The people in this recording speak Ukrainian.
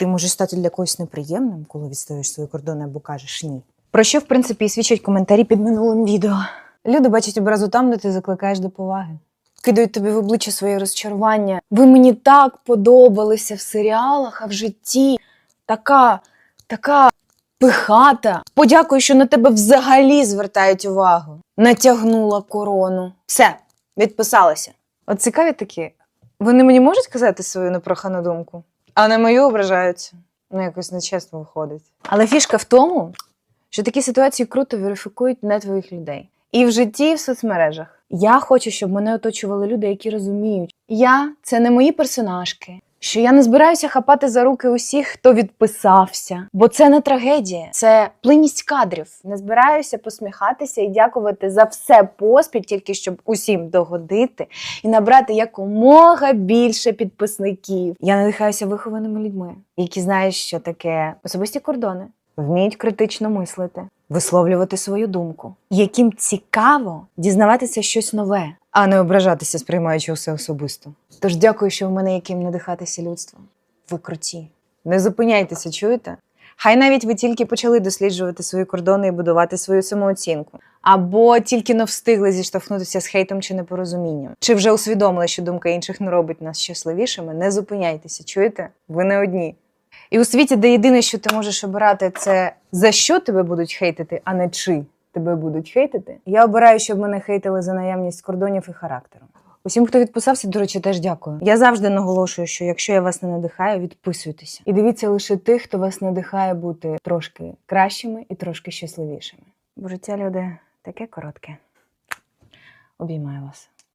Ти можеш стати для когось неприємним, коли відстоюєш свої кордони або кажеш ні. Про що, в принципі, і свідчать коментарі під минулим відео. Люди бачать образу там, де ти закликаєш до поваги. Кидають тобі в обличчя своє розчарування. Ви мені так подобалися в серіалах, а в житті така, така пихата. Подякую, що на тебе взагалі звертають увагу. Натягнула корону. Все, відписалася. От цікаві такі. Вони мені можуть сказати свою непрохану думку, а на мою ображаються. Ну, якось нечесно виходить. Але фішка в тому, що такі ситуації круто верифікують не твоїх людей. І в житті, і в соцмережах. Я хочу, щоб мене оточували люди, які розуміють, я це не мої персонажки. Що я не збираюся хапати за руки усіх, хто відписався, бо це не трагедія, це плинність кадрів. Не збираюся посміхатися і дякувати за все поспіль, тільки щоб усім догодити і набрати якомога більше підписників. Я надихаюся вихованими людьми, які знають, що таке особисті кордони, вміють критично мислити, висловлювати свою думку, яким цікаво дізнаватися щось нове, а не ображатися, сприймаючи усе особисто. Тож дякую, що в мене яким надихатися людством. Ви круті. Не зупиняйтеся, чуєте? Хай навіть ви тільки почали досліджувати свої кордони і будувати свою самооцінку. Або тільки не встигли зіштовхнутися з хейтом чи непорозумінням, чи вже усвідомили, що думка інших не робить нас щасливішими. Не зупиняйтеся, чуєте? Ви не одні. І у світі, де єдине, що ти можеш обирати, це за що тебе будуть хейтити, а не чи тебе будуть хейтити. Я обираю, щоб мене хейтили за наявність кордонів і характеру. Усім, хто відписався, до речі, теж дякую. Я завжди наголошую, що якщо я вас не надихаю, відписуйтеся. І дивіться лише тих, хто вас надихає бути трошки кращими і трошки щасливішими. Бо життя люди таке коротке. Обіймаю вас.